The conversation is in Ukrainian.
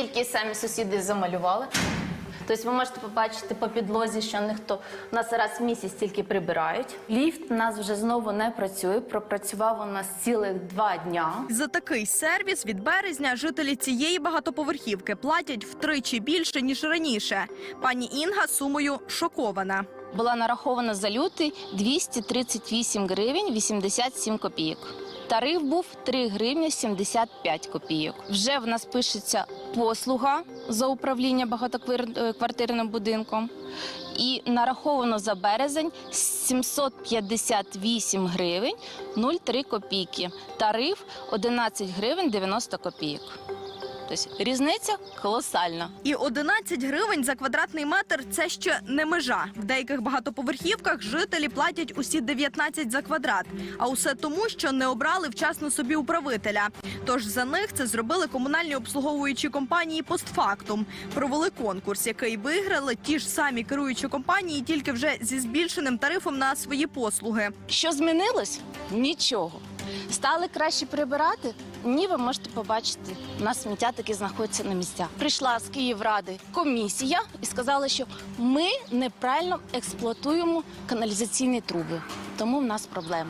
тільки самі сусіди замалювали. Тобто ви можете побачити по підлозі, що ніхто у нас раз в місяць тільки прибирають. Ліфт у нас вже знову не працює. Пропрацював у нас цілих два дня. За такий сервіс від березня жителі цієї багатоповерхівки платять втричі більше ніж раніше. Пані Інга сумою шокована. Була нарахована за лютий 238 гривень 87 копійок. Тариф був 3 гривні 75 копійок. Вже в нас пишеться послуга за управління багатоквартирним будинком. І нараховано за березень 758 гривень 03 копійки. Тариф 11 гривень 90 копійок. Тобто різниця колосальна. І 11 гривень за квадратний метр це ще не межа. В деяких багатоповерхівках жителі платять усі 19 за квадрат. А усе тому, що не обрали вчасно собі управителя. Тож за них це зробили комунальні обслуговуючі компанії постфактум. Провели конкурс, який виграли ті ж самі керуючі компанії, тільки вже зі збільшеним тарифом на свої послуги. Що змінилось? Нічого. Стали краще прибирати? Ні, ви можете побачити. У нас сміття таки знаходиться на місцях. Прийшла з Київради комісія і сказала, що ми неправильно експлуатуємо каналізаційні труби, тому в нас проблеми.